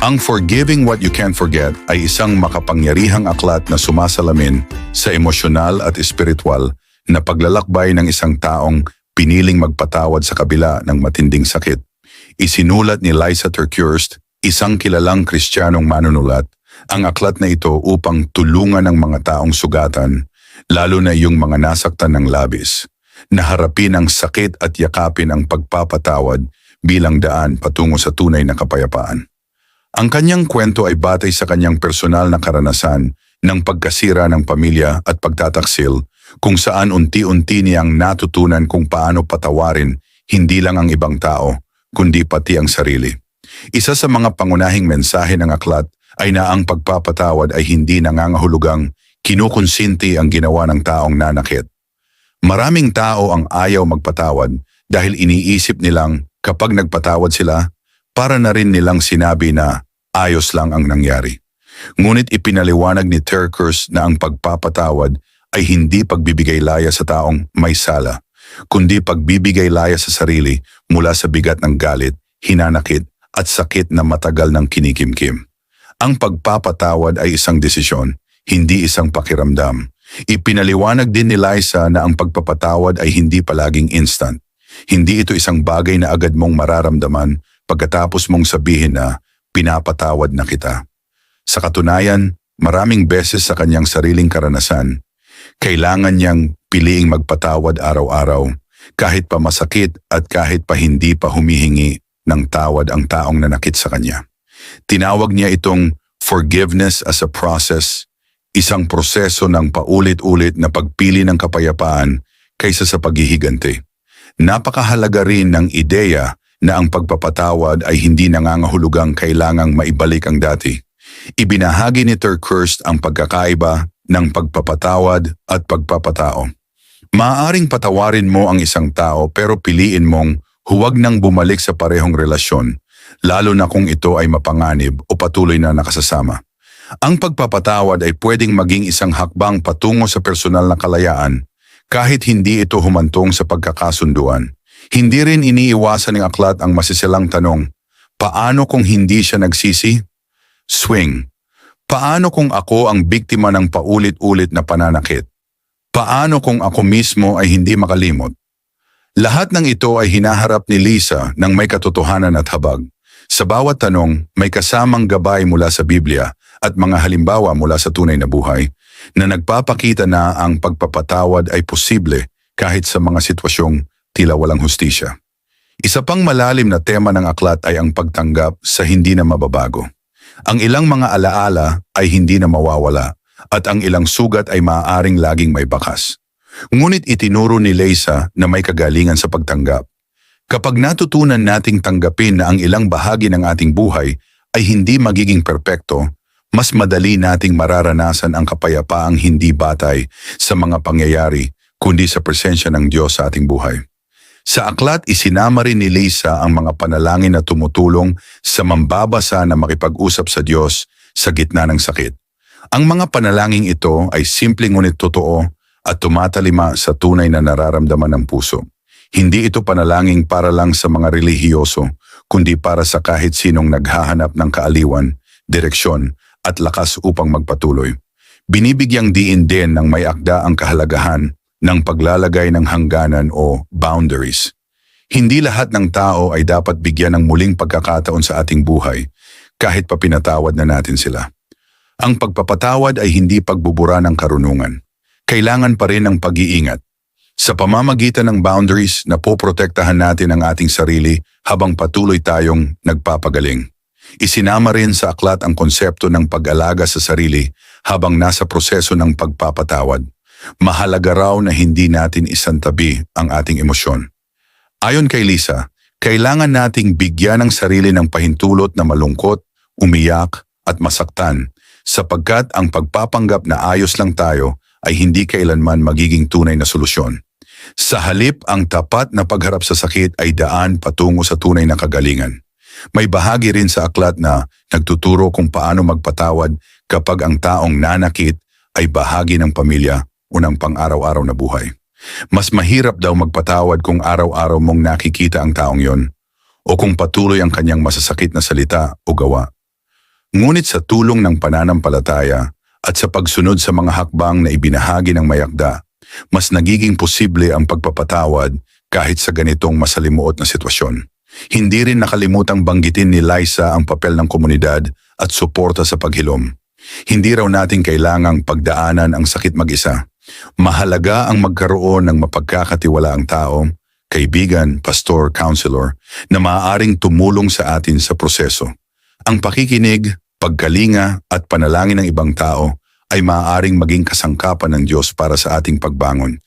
Ang Forgiving What You Can't Forget ay isang makapangyarihang aklat na sumasalamin sa emosyonal at espiritual na paglalakbay ng isang taong piniling magpatawad sa kabila ng matinding sakit. Isinulat ni Liza Terkurst, isang kilalang kristyanong manunulat, ang aklat na ito upang tulungan ng mga taong sugatan, lalo na yung mga nasaktan ng labis, na harapin ang sakit at yakapin ang pagpapatawad bilang daan patungo sa tunay na kapayapaan. Ang kanyang kwento ay batay sa kanyang personal na karanasan ng pagkasira ng pamilya at pagtataksil kung saan unti-unti niyang natutunan kung paano patawarin hindi lang ang ibang tao, kundi pati ang sarili. Isa sa mga pangunahing mensahe ng aklat ay na ang pagpapatawad ay hindi nangangahulugang kinukonsinti ang ginawa ng taong nanakit. Maraming tao ang ayaw magpatawad dahil iniisip nilang kapag nagpatawad sila, para na rin nilang sinabi na ayos lang ang nangyari. Ngunit ipinaliwanag ni Terkers na ang pagpapatawad ay hindi pagbibigay laya sa taong may sala, kundi pagbibigay laya sa sarili mula sa bigat ng galit, hinanakit at sakit na matagal ng kinikimkim. Ang pagpapatawad ay isang desisyon, hindi isang pakiramdam. Ipinaliwanag din ni Liza na ang pagpapatawad ay hindi palaging instant. Hindi ito isang bagay na agad mong mararamdaman pagkatapos mong sabihin na pinapatawad na kita. Sa katunayan, maraming beses sa kanyang sariling karanasan, kailangan niyang piliing magpatawad araw-araw kahit pa masakit at kahit pa hindi pa humihingi ng tawad ang taong nanakit sa kanya. Tinawag niya itong forgiveness as a process, isang proseso ng paulit-ulit na pagpili ng kapayapaan kaysa sa paghihiganti. Napakahalaga rin ng ideya na ang pagpapatawad ay hindi nangangahulugang kailangang maibalik ang dati. Ibinahagi ni Terkurst ang pagkakaiba ng pagpapatawad at pagpapatao. Maaaring patawarin mo ang isang tao pero piliin mong huwag nang bumalik sa parehong relasyon, lalo na kung ito ay mapanganib o patuloy na nakasasama. Ang pagpapatawad ay pwedeng maging isang hakbang patungo sa personal na kalayaan kahit hindi ito humantong sa pagkakasunduan. Hindi rin iniiwasan ng aklat ang masisilang tanong, paano kung hindi siya nagsisi? Swing. Paano kung ako ang biktima ng paulit-ulit na pananakit? Paano kung ako mismo ay hindi makalimot? Lahat ng ito ay hinaharap ni Lisa ng may katotohanan at habag. Sa bawat tanong, may kasamang gabay mula sa Biblia at mga halimbawa mula sa tunay na buhay na nagpapakita na ang pagpapatawad ay posible kahit sa mga sitwasyong tila walang hustisya. Isa pang malalim na tema ng aklat ay ang pagtanggap sa hindi na mababago. Ang ilang mga alaala ay hindi na mawawala at ang ilang sugat ay maaaring laging may bakas. Ngunit itinuro ni Leisa na may kagalingan sa pagtanggap. Kapag natutunan nating tanggapin na ang ilang bahagi ng ating buhay ay hindi magiging perpekto, mas madali nating mararanasan ang kapayapaang hindi batay sa mga pangyayari kundi sa presensya ng Diyos sa ating buhay. Sa aklat, isinama rin ni Lisa ang mga panalangin na tumutulong sa mambabasa na makipag-usap sa Diyos sa gitna ng sakit. Ang mga panalangin ito ay simple ngunit totoo at tumatalima sa tunay na nararamdaman ng puso. Hindi ito panalangin para lang sa mga relihiyoso, kundi para sa kahit sinong naghahanap ng kaaliwan, direksyon at lakas upang magpatuloy. Binibigyang diin din ng may akda ang kahalagahan ng paglalagay ng hangganan o boundaries. Hindi lahat ng tao ay dapat bigyan ng muling pagkakataon sa ating buhay kahit pa pinatawad na natin sila. Ang pagpapatawad ay hindi pagbubura ng karunungan. Kailangan pa rin ng pag-iingat. Sa pamamagitan ng boundaries na poprotektahan natin ang ating sarili habang patuloy tayong nagpapagaling. Isinama rin sa aklat ang konsepto ng pag-alaga sa sarili habang nasa proseso ng pagpapatawad. Mahalaga raw na hindi natin isantabi ang ating emosyon. Ayon kay Lisa, kailangan nating bigyan ng sarili ng pahintulot na malungkot, umiyak at masaktan sapagkat ang pagpapanggap na ayos lang tayo ay hindi kailanman magiging tunay na solusyon. Sa halip, ang tapat na pagharap sa sakit ay daan patungo sa tunay na kagalingan. May bahagi rin sa aklat na nagtuturo kung paano magpatawad kapag ang taong nanakit ay bahagi ng pamilya o ng pang-araw-araw na buhay. Mas mahirap daw magpatawad kung araw-araw mong nakikita ang taong yon o kung patuloy ang kanyang masasakit na salita o gawa. Ngunit sa tulong ng pananampalataya at sa pagsunod sa mga hakbang na ibinahagi ng mayakda, mas nagiging posible ang pagpapatawad kahit sa ganitong masalimuot na sitwasyon. Hindi rin nakalimutang banggitin ni Liza ang papel ng komunidad at suporta sa paghilom. Hindi raw natin kailangang pagdaanan ang sakit mag-isa. Mahalaga ang magkaroon ng mapagkakatiwalaang tao, kaibigan, pastor, counselor, na maaaring tumulong sa atin sa proseso. Ang pakikinig, pagkalinga at panalangin ng ibang tao ay maaaring maging kasangkapan ng Diyos para sa ating pagbangon.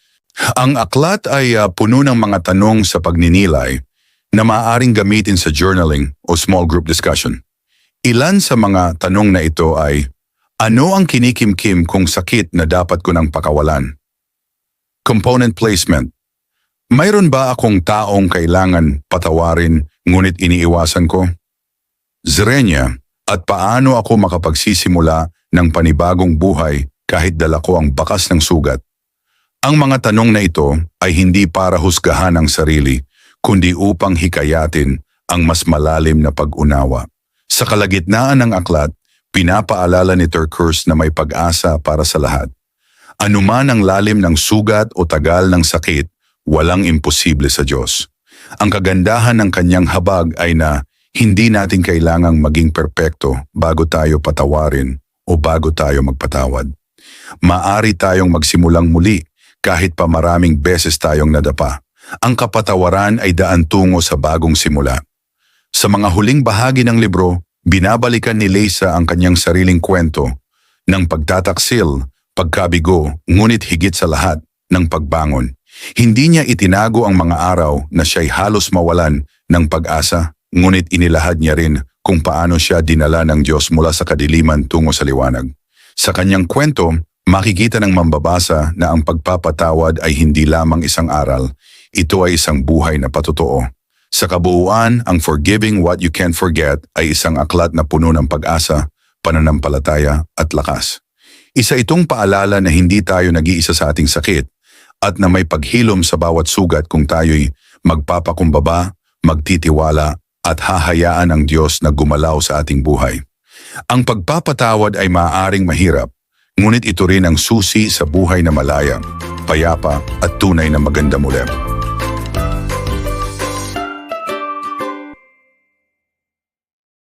Ang aklat ay ah, puno ng mga tanong sa pagninilay na maaaring gamitin sa journaling o small group discussion. Ilan sa mga tanong na ito ay, ano ang kinikimkim kong sakit na dapat ko nang pakawalan? Component placement. Mayroon ba akong taong kailangan patawarin ngunit iniiwasan ko? Zrenya, at paano ako makapagsisimula ng panibagong buhay kahit dala ko ang bakas ng sugat? Ang mga tanong na ito ay hindi para husgahan ang sarili, kundi upang hikayatin ang mas malalim na pag-unawa. Sa kalagitnaan ng aklat, pinapaalala ni Turkers na may pag-asa para sa lahat. Anuman ang lalim ng sugat o tagal ng sakit, walang imposible sa Diyos. Ang kagandahan ng kanyang habag ay na hindi natin kailangang maging perpekto bago tayo patawarin o bago tayo magpatawad. Maari tayong magsimulang muli kahit pa maraming beses tayong nadapa. Ang kapatawaran ay daan tungo sa bagong simula. Sa mga huling bahagi ng libro, binabalikan ni Lisa ang kanyang sariling kwento ng pagtataksil, pagkabigo, ngunit higit sa lahat ng pagbangon. Hindi niya itinago ang mga araw na siya'y halos mawalan ng pag-asa, ngunit inilahad niya rin kung paano siya dinala ng Diyos mula sa kadiliman tungo sa liwanag. Sa kanyang kwento, makikita ng mambabasa na ang pagpapatawad ay hindi lamang isang aral, ito ay isang buhay na patotoo. Sa kabuuan, ang Forgiving What You Can't Forget ay isang aklat na puno ng pag-asa, pananampalataya at lakas. Isa itong paalala na hindi tayo nag-iisa sa ating sakit at na may paghilom sa bawat sugat kung tayo'y magpapakumbaba, magtitiwala at hahayaan ang Diyos na gumalaw sa ating buhay. Ang pagpapatawad ay maaaring mahirap, ngunit ito rin ang susi sa buhay na malaya, payapa at tunay na maganda muli.